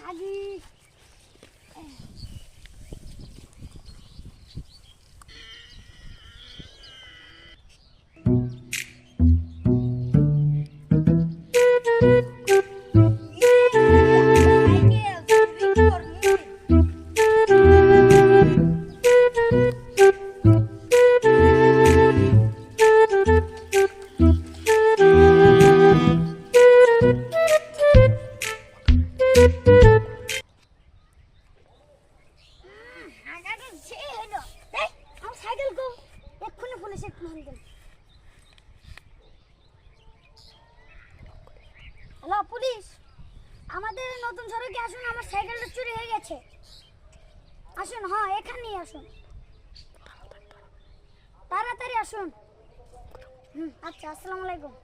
下雨。হ্যালো police. আমাদের নতুন সড়কে আসুন আমার সাইকেলটা চুরি হয়ে গেছে। আসুন হ্যাঁ এখানেই আসুন। তাড়াতাড়ি আসুন। হুম আচ্ছা আসসালামু আলাইকুম।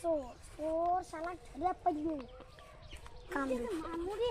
সোর সোর শালা ধরে পাইলো কামড়ে।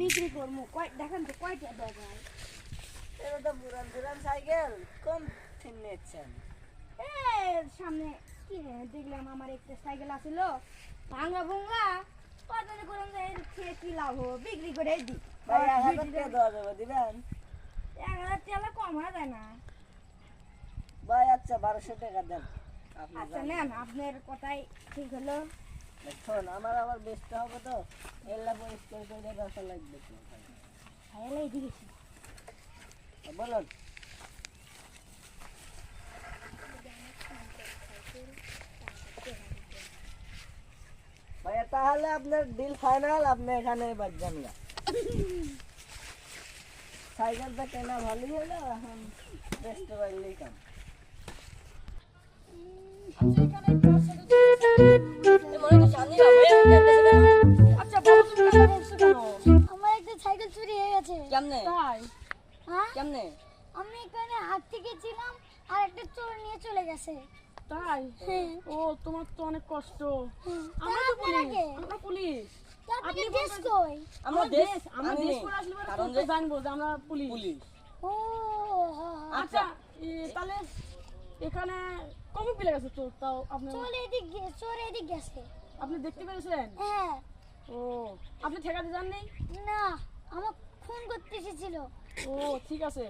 বিক্রি করব। দেখেন তো কয়টা দেখায় এটা তো পুরান পুরান সাইকেল কম নিচ্ছেন? সামনে কি দেখলাম আমার একটা সাইকেল আছিল। ভাঙা ভুঙ্গা কতদিন করলাম খেয়ে কি লাভ বিক্রি করে দি। ভাই এক হাজার টাকা দেওয়া যাবে দিবেন? এক হাজার টাকা কম হয়ে যায় না। ভাই আচ্ছা বারোশো টাকা দেন। আচ্ছা নেন আপনার কথাই ঠিক হলো। শোন আমার আবার বেচতে হবে তো। এলা পরিষ্কার করে রাখা লাগবে। বলুন। ভাইয়া তাহলে আপনার ডিল ফাইনাল আপনি এখানে বাজছেন না সাইকেলটা কেনা ভালোই হলো এখন বেচতে পারলেই কাম? আচ্ছা বাবু তুমি কেন বলছো কেন আমার একটা সাইকেল চুরি হয়ে গেছে কেমনে তাই হ্যাঁ কেমনে আমি এখানে হাঁটতে গেছিলাম আর একটা চোর নিয়ে চলে গেছে তাই। ও তোমার তো অনেক কষ্ট আমরা তো পুলিশ? আমরা পুলিশ আপনি আপনি দেশ কই আমরা আমরা দেশ দেশ আমরা দেশ করে আসলে কারণ জানব যে আমরা পুলিশ পুলিশ ও। আচ্ছা তাহলে এখানে কবে পেলে গেছে চোর তাও আপনি চোর এদিক চোর এদিক গেছে। আপনি দেখতে পেরেছেন? হ্যাঁ। ও আপনি ঠেকাতে না আমার ফোন করতে এসেছিল। ও ঠিক আছে।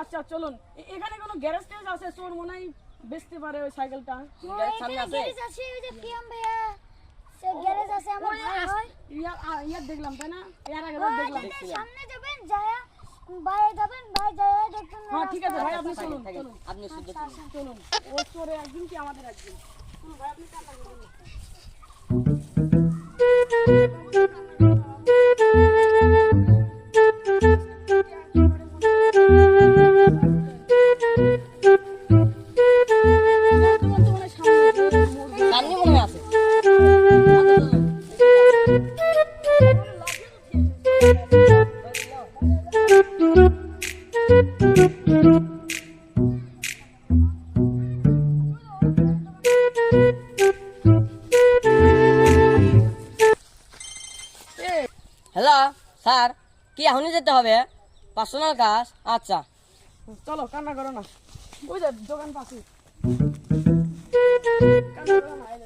আচ্ছা চলুন। এখানে কোনো গ্যারেজ ট্যারেজ আছে? চোর মনে হয় বেচতে পারে ওই সাইকেলটা। গ্যারেজ আছে? ওই যে পিএম ভাইয়া। সে গ্যারেজ আছে আমার ভাই ইয়ার দেখলাম তাই না? ইয়ার আগে দেখলাম সামনে যাবেন যায়া ভাই যাবেন ভাই যায়া দেখুন হ্যাঁ ঠিক আছে ভাই আপনি চলুন চলুন। আপনি শুদ্ধ আচ্ছা, আচ্ছা। চলুন। ও চোরে একদিন কি আমাদের একদিন চলুন ভাই আপনি কান্না করবেন হ্যালো স্যার কি এখনই যেতে হবে? পার্সোনাল কাজ? আচ্ছা। চলো কান্না করো না। ওই যে দোকান পাশে।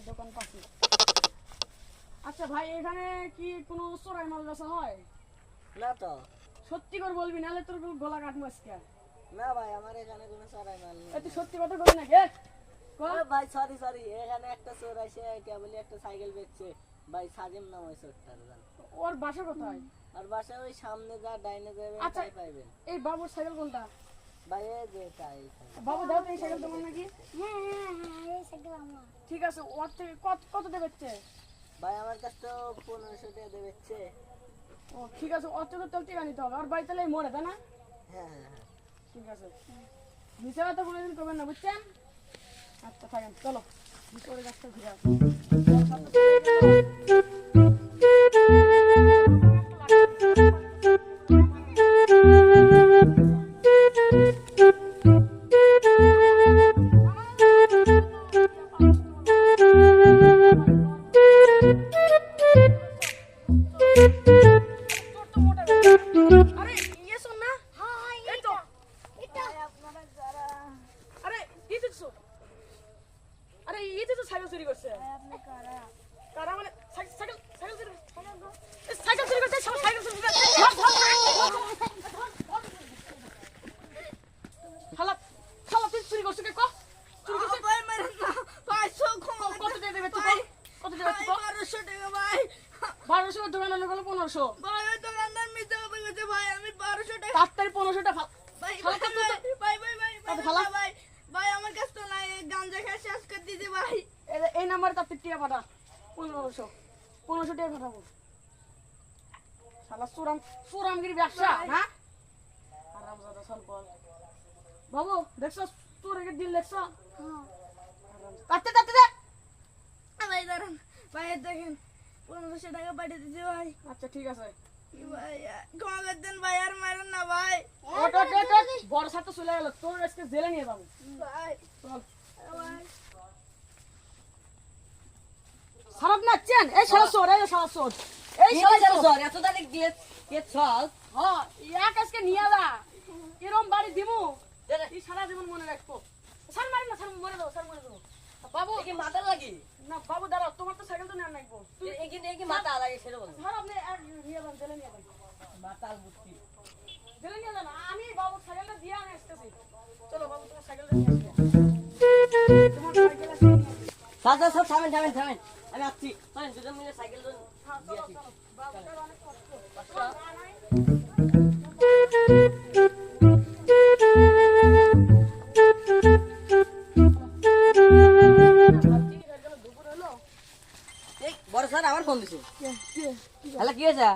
দোকান আচ্ছা ভাই এখানে কি কোনো চোরাই মাল বেচা হয়? না তো। সত্যি করে বলবি নাহলে তোর গলা কাটবো আজকে। না ভাই আমার এখানে কোনো চড়াই মাল নেই। তুই সত্যি কথা না কে ভাই সরি সরি এখানে একটা চোর আছে কেবলই একটা সাইকেল বেচছে। ভাই সাজিম নাম ওই জান। ওর বাসা কোথায় আর বাসা ওই সামনে যা ডাইনে যাবেন আচ্ছা। তাই পাইবেন। এই বাবুর সাইকেল কোনটা? ভাই এই যে তাই বাবু দাও এই সাইকেল তোমার নাকি। হ্যাঁ হ্যাঁ হ্যাঁ এই সাইকেল আমার। ঠিক আছে ওর থেকে কত কত দেবে হচ্ছে? ভাই আমার কাছে তো পনেরোশো টাকা দেবেচ্ছে ও ঠিক আছে ওর থেকে তেল টিকা নিতে হবে। আর বাড়ি তাহলে মোড়ে তাই না? হ্যাঁ হ্যাঁ হ্যাঁ। ঠিক আছে। মিশালা তো কোনোদিন করবেন না বুঝছেন? আচ্ছা থাকেন চলো। ভিতরে গাছটা ঘুরে আসি। Thank you. পনেরোশো। পনেরোশো টাকা পাঠাবো শালা সুরাম সুরামগিরি ব্যবসা আরামজাদা স্বল্প বাবু দেখছ? তোর একে দিল দেখছ? হ্যাঁ। কাটতে কাটতে দে ভাই দাঁড়ান। ভাই দেখেন পনেরোশো টাকা পাঠিয়ে দিতে ভাই। আচ্ছা ঠিক আছে। বড় সাথে চলে গেল। তোর আজকে জেলে নিয়ে যাব। চল ভাই নাচছেন এই সারা চোর এই সারা চোর। এই সারা চোর। এত তারিখ দিয়ে কে চল। হ্যাঁ এক আজকে নিয়ে যা। এরম বাড়ি দিমু? এই সারা জীবন মনে রাখব। স্যার মারি না স্যার মরে দেবো স্যার মরে দেবো বাবু কি মাথা লাগি না বাবু দাঁড়াও তোমার তো সাইকেল তো নেন এই কি এই মাথা লাগে সেটা বল। স্যার আপনি এক নিয়ে যান জেলে নিয়ে যান। মাতাল বুদ্ধি। জেলে নিয়ে যান আমি বাবু সাইকেলটা দিয়ে আমি আসতেছি। চলো বাবু তোমার সাইকেলটা নিয়ে আসবে। তোমার সাইকেল স্যার সব থামেন থামেন থামেন। আমি আসছি। চলেন দুজন মিলে সাইকেল হ্যাঁ বড় স্যার আবার ফোন দিছে। কে কে হ্যালো কি হয়েছে?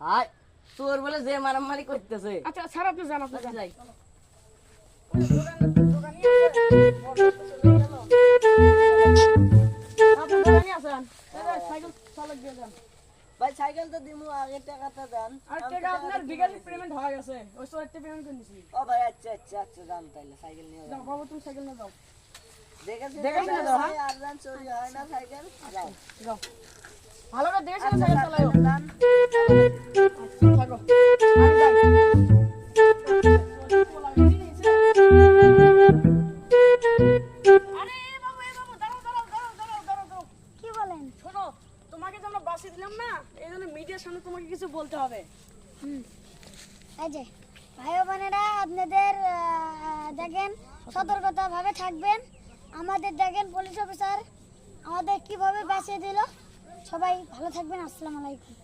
হাই তোর বলে যে মারামারি করতেছে। আচ্ছা স্যার আপনি জান আপনি যাই। সাইকেল চালক দিয়ে যান। ভাই সাইকেল তো দিমু আগে টাকাটা দেন। আর টাকা আপনার টাকাটা পেমেন্ট হয়ে গেছে। ওই সব একটা পেমেন্ট করে দিছি। দিছি। ও ভাই আচ্ছা আচ্ছা আচ্ছা যান তাইলে সাইকেল নিয়ে যাও যান। বাবু তুমি সাইকেল নিয়ে যাও। দেখেছি দেখে শুনে যাও, হ্যাঁ? আর যান চুরি হয় না সাইকেল যাও। যাও। ভালো করে দেখে সাইকেল কিছু বলতে হবে। ভাই বোনেরা, আপনাদের দেখেন সতর্কতা ভাবে থাকবেন। আমাদের দেখেন পুলিশ অফিসার আমাদের কীভাবে বাঁচিয়ে দিল। সবাই ভালো থাকবেন, আসসালামু আলাইকুম।